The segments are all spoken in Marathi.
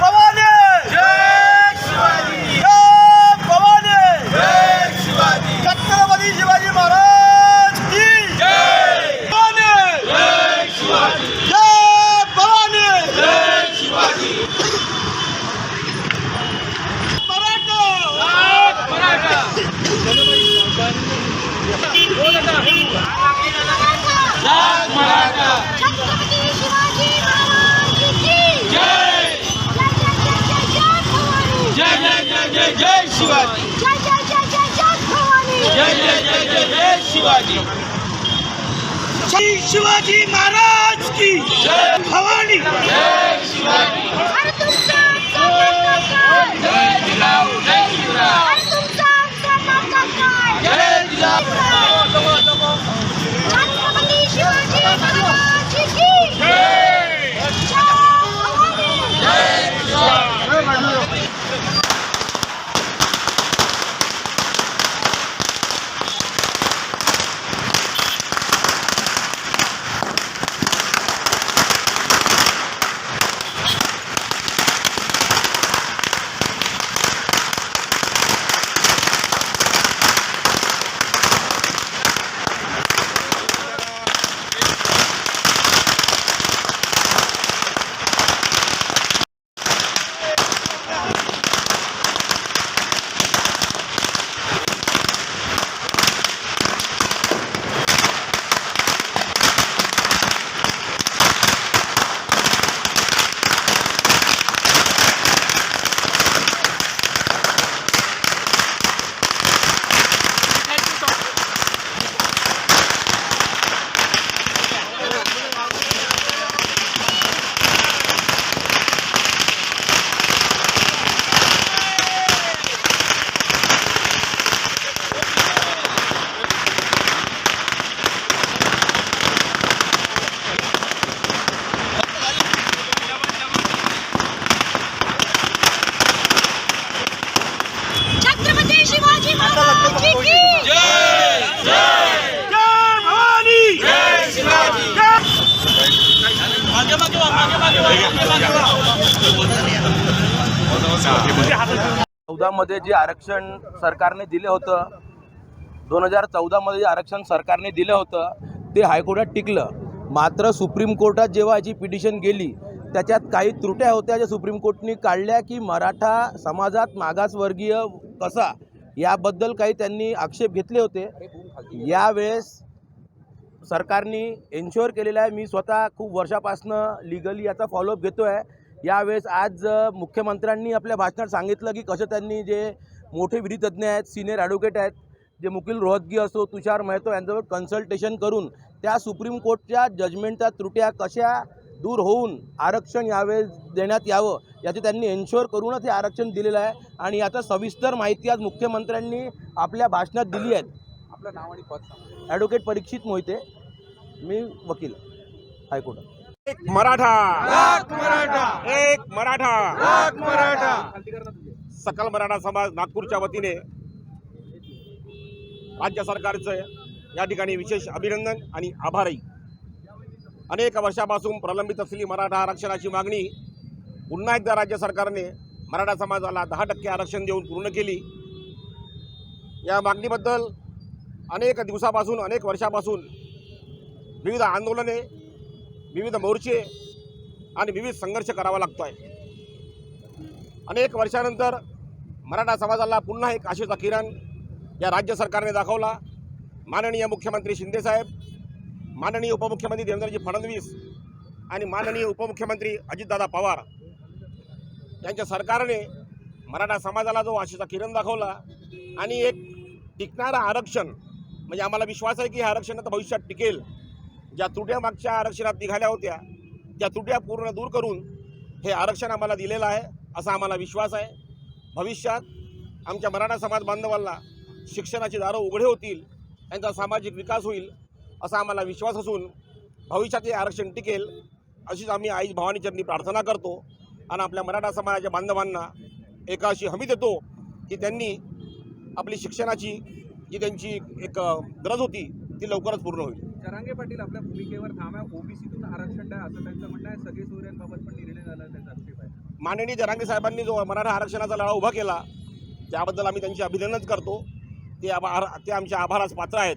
भवानी जय भवानी छत्रपती शिवाजी महाराज की भवानी जय भवानी मराठा छत्रपती शिवाजी महाराज की जय जय जय जय जय भवानी जय जय जय जय जय शिवाजी जय जय जय जय जय भवानी जय जय जय जय जय शिवाजी श्री शिवाजी महाराज की जय भवानी. चौदामध्ये जे आरक्षण सरकारने दिलं होतं दोन हजार चौदामध्ये जे आरक्षण सरकारने दिलं होतं ते हायकोर्टात टिकलं. मात्र सुप्रीम कोर्टात जेव्हा याची पिटिशन गेली त्याच्यात काही त्रुट्या होत्या ज्या सुप्रीम कोर्टने काढल्या की मराठा समाजात मागासवर्गीय कसा याबद्दल काही त्यांनी आक्षेप घेतले होते. यावेळेस सरकारने एन्श्युअर केलेलं आहे. मी स्वतः खूप वर्षापासनं लिगली याचा फॉलोअप घेतो आहे यावेळेस आज मुख्यमंत्र्यांनी आपल्या भाषणात सांगितलं की कसं त्यांनी जे मोठे विधितज्ञ आहेत सिनियर ॲडव्होकेट आहेत जे मुकुल रोहतगी असो तुषार मेहतो यांच्यावर कन्सल्टेशन करून त्या सुप्रीम कोर्टच्या जजमेंटच्या त्रुट्या कशा दूर होऊन आरक्षण यावेळेस देण्यात यावं याचे त्यांनी एन्श्युअर करूनच हे आरक्षण दिलेलं आहे. आणि याचा सविस्तर माहिती आज मुख्यमंत्र्यांनी आपल्या भाषणात दिली आहे. आपलं नाव आणि पद ॲडव्होकेट परीक्षित मोहिते मी वकील हायकोर्टात. एक मराठा. एक मराठा. सकल मराठा समाज नागपूरच्या वतीने राज्य सरकारचं या ठिकाणी विशेष अभिनंदन आणि आभारही. अनेक वर्षापासून प्रलंबित असलेली मराठा आरक्षणाची मागणी पुन्हा एकदा राज्य सरकारने मराठा समाजाला दहा टक्के आरक्षण देऊन पूर्ण केली. या मागणीबद्दल अनेक दिवसापासून अनेक वर्षापासून विविध आंदोलने विविध मोर्चे आणि विविध संघर्ष करावा लागतो आहे अनेक वर्षानंतर मराठा समाजाला पुन्हा एक आशेचा किरण या राज्य सरकारने दाखवला. माननीय मुख्यमंत्री शिंदेसाहेब माननीय उपमुख्यमंत्री देवेंद्रजी फडणवीस आणि माननीय उपमुख्यमंत्री अजितदादा पवार यांच्या सरकारने मराठा समाजाला जो आशेचा किरण दाखवला आणि एक टिकणारं आरक्षण म्हणजे आम्हाला विश्वास आहे की हे आरक्षण आता भविष्यात टिकेल. ज्या त्रुट्या मागच्या आरक्षणात निघाल्या होत्या त्या त्रुट्या पूर्ण दूर करून हे आरक्षण आम्हाला दिलेलं आहे असा आम्हाला विश्वास आहे. भविष्यात आमच्या मराठा समाज बांधवांना शिक्षणाची दारं उघडे होतील त्यांचा सामाजिक विकास होईल असा आम्हाला विश्वास असून भविष्यात हे आरक्षण टिकेल अशीच आम्ही आई भवानीचरणी प्रार्थना करतो आणि आपल्या मराठा समाजाच्या बांधवांना एका अशी हमी देतो की त्यांनी आपली शिक्षणाची जी त्यांची एक गरज होती ती लवकरच पूर्ण होईल. जरांगे पाटील आपल्या भूमिकेवर ठाम आहे. ओबीसीतून आरक्षण द्या असं त्यांचं म्हणणं आहे. सगळे सोयऱ्यांबाबत पण निर्णय झाला त्यांचा आक्षेप आहे. माननीय जरांगे साहेबांनी जो मराठा आरक्षणाचा लढा उभा केला त्याबद्दल आम्ही त्यांची अभिनंदन करतो. ते आभार ते आमच्या आभारास पात्र आहेत.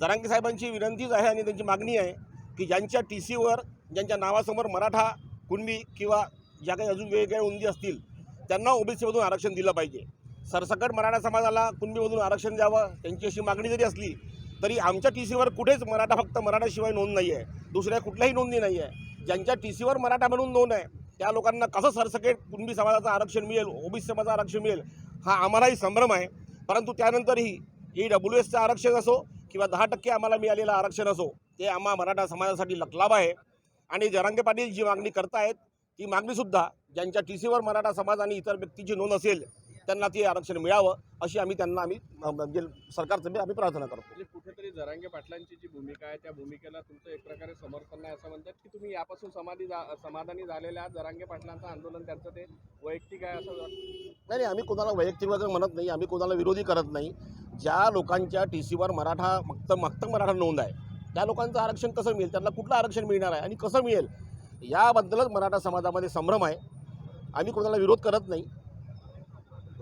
जरांगे साहेबांची विनंतीच आहे आणि त्यांची मागणी आहे की ज्यांच्या टी सीवर ज्यांच्या नावासमोर मराठा कुणबी किंवा ज्या काही अजून वेगवेगळ्या उंदी असतील त्यांना ओबीसीमधून आरक्षण दिलं पाहिजे. सरसकट मराठा समाजाला कुणबीमधून आरक्षण द्यावं त्यांची अशी मागणी जरी असली तरी आमच्या टी सीवर कुठेच मराठा फक्त मराठाशिवाय नोंद नाही आहे. दुसऱ्या कुठल्याही नोंदी नाही आहे. ज्यांच्या टी सीवर मराठा म्हणून नोंद आहे त्या लोकांना कसं सरसकट कुणबी समाजाचं आरक्षण मिळेल ओबीसी समाजाचं आरक्षण मिळेल हा आम्हालाही संभ्रम आहे. परंतु त्यानंतरही ई डब्ल्यू एसचं आरक्षण असो किंवा दहा टक्के आम्हाला मिळालेलं आरक्षण असो ते आम्हा मराठा समाजासाठी लकलाभ आहे. आणि जरांगे पाटील जी मागणी करतायत ती मागणीसुद्धा ज्यांच्या टी सीवर मराठा समाज आणि इतर व्यक्तीची नोंद असेल त्यांना ते आरक्षण मिळावं अशी आम्ही त्यांना आम्ही म्हणजे सरकारतर्फे आम्ही प्रार्थना करतो. कुठेतरी जरांगे पाटलांची जी भूमिका आहे त्या भूमिकेला तुमचं एक प्रकारे समर्थन नाही असं म्हणतात की तुम्ही यापासून समाधी जा- समाधानी झालेल्या आहात. जरांगे पाटलांचं आंदोलन त्यांचं ते वैयक्तिक आहे असं नाही नाही आम्ही कोणाला वैयक्तिक वगैरे म्हणत नाही आम्ही कोणाला विरोधी करत नाही. ज्या लोकांच्या टी सीवर मराठा मक्त मक्त मराठा नोंद आहे त्या लोकांचं आरक्षण कसं मिळेल? त्यांना कुठलं आरक्षण मिळणार आहे? आणि कसं मिळेल? याबद्दलच मराठा समाजामध्ये संभ्रम आहे. आम्ही कोणाला विरोध करत नाही.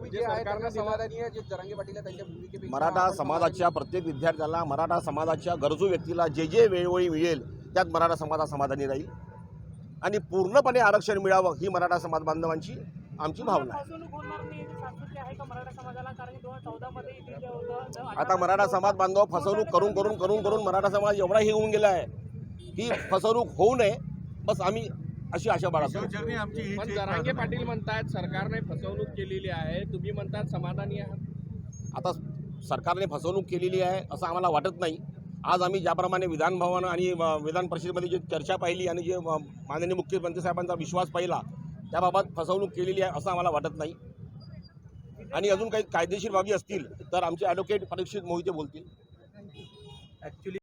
जे सरकारनं समाधानी आहे जे जरांगे पाटील आहे त्यांच्या भूमिकेपेक्षा मराठा आपण समाजाच्या प्रत्येक विद्यार्थ्याला मराठा समाजाच्या गरजू व्यक्तीला जे जे वेळोवेळी मिळेल त्यात मराठा समाज हा समाधानी राहील. आणि पूर्णपणे आरक्षण मिळावं ही मराठा समाज बांधवांची आमची भावना आहे. फसवणूक होणार नाही याची शाश्वती आहे का मराठा समाजाला? कारण की दोन हजार चौदा मध्ये इथे जे होतं तर आता मराठा समाज बांधव फसवणूक करून करून करून करून मराठा समाज एवढा हे होऊन गेला आहे. ही फसवणूक होऊ नये. बस आम्ही अशी आशा बाळगतो. पण जरांगे पाटील म्हणतात सरकारने फसवणूक केलेली आहे. तुम्ही म्हणतात समाधानी आहात. आता सरकारने फसवणूक केलेली आहे असं आम्हाला वाटत नाही. आज आम्ही ज्याप्रमाणे विधान भवन आणि विधान परिषदेमध्ये जी चर्चा पाहिली आणि जे माननीय मुख्यमंत्री साहेबांचा विश्वास पाहिला त्याबाबत फसवणूक केलेली आहे असं आम्हाला वाटत नाही. आणि अजून काही कायदेशीर बाबी असतील तर आमचे ॲडव्होकेट परीक्षित मोहिते बोलतील. ॲक्च्युली